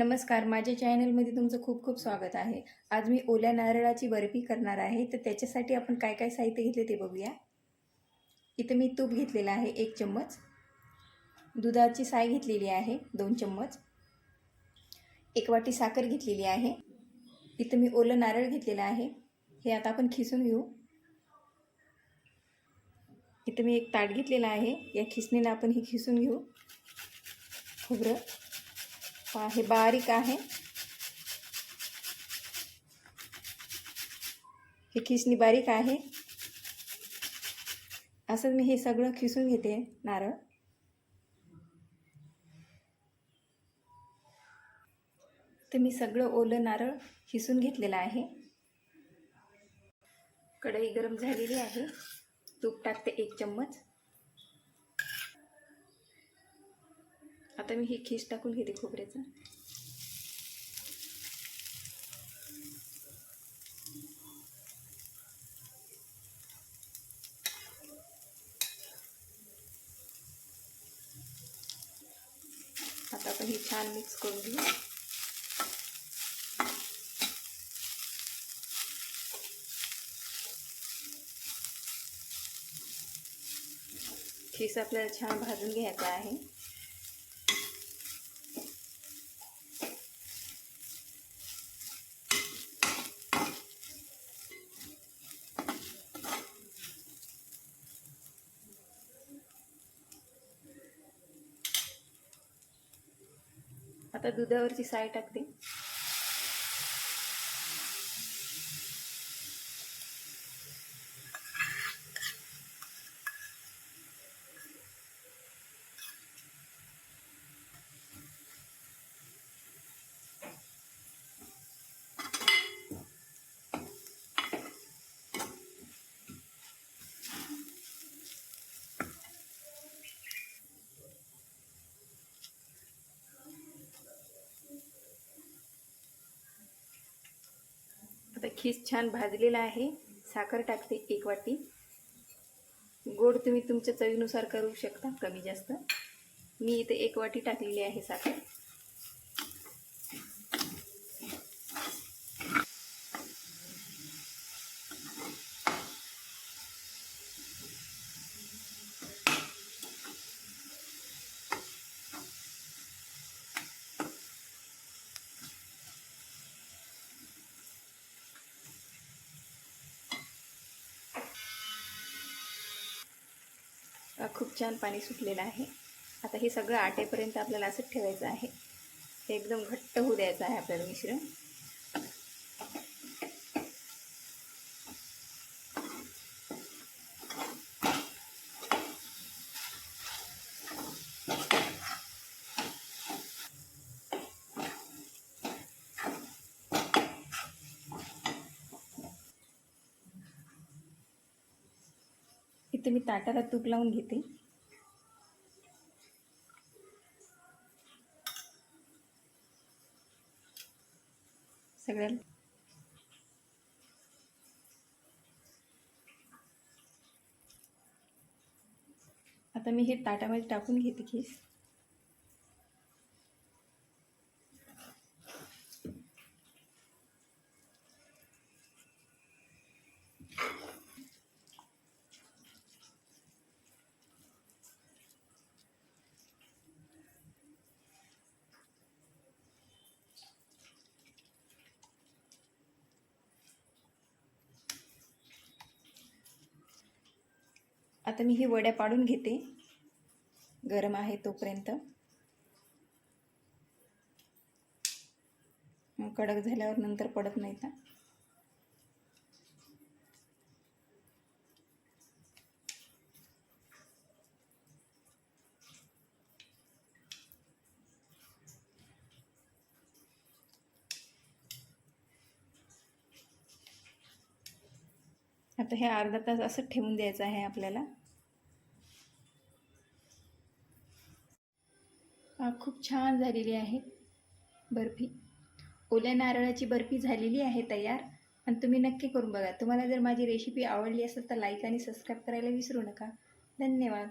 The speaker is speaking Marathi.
नमस्कार माझ्या चॅनलमध्ये तुमचं खूप खूप स्वागत आहे. आज मी ओल्या नारळाची बर्फी करणार आहे. तर त्याच्यासाठी आपण काय काय साहित्य घेतले ते बघूया. इथं मी तूप घेतलेलं आहे एक चम्मच. दुधाची साय घेतलेली आहे दोन चम्मच. एक वाटी साखर घेतलेली आहे. इथं मी ओलं नारळ घेतलेलं आहे. हे आता आपण खिसून घेऊ. इथं मी एक ताट घेतलेलं आहे. या खिसणीला आपण हे खिसून घेऊ. खोबरं. हे बारीक आहे. हे खिसणी बारीक आहे. असं मी हे सगळं खिसून घेते नारळ. तर मी सगळं ओलं नारळ खिसून घेतलेलं आहे. कढई गरम झालेली आहे. तूप टाकते एक चम्मच. आता मी हे खीस टाकून घेते खोबऱ्याचा. आता आपण हे छान मिक्स करून घेऊ. खीस आपल्याला छान भाजून घ्यायचा आहे. आता दुधावरची साय टाकते. खीस छान भाजलेला आहे. साखर टाकते एक वाटी. गोड तुम्ही तुमच्या चवीनुसार करू शकता कमी जास्त. मी इथे एक वाटी टाकलेली आहे साखर. खूप छान पाणी सुटलेलं आहे. आता हे सगळं आटेपर्यंत आपल्याला असंच ठेवायचं आहे. हे एकदम घट्ट होऊ द्यायचं आहे आपल्याला मिश्रण. इथे मी ताटाला तूप लावून घेते. सगळ्या आता मी हे ताटामध्ये टाकून घेते खीस आता मी हे वड्या पाडून घेते. गरम आहे तोपर्यंत. कडक झाल्यावर नंतर पडत नाही का आता हे अर्धा तास असं ठेवून द्यायचं आहे आपल्याला. खूप छान झालेली आहे बर्फी. ओल्या नारळाची बर्फी झालेली आहे तयार. आणि तुम्ही नक्की करून बघा. तुम्हाला जर माझी रेसिपी आवडली असेल तर लाईक आणि सबस्क्राईब करायला विसरू नका. धन्यवाद.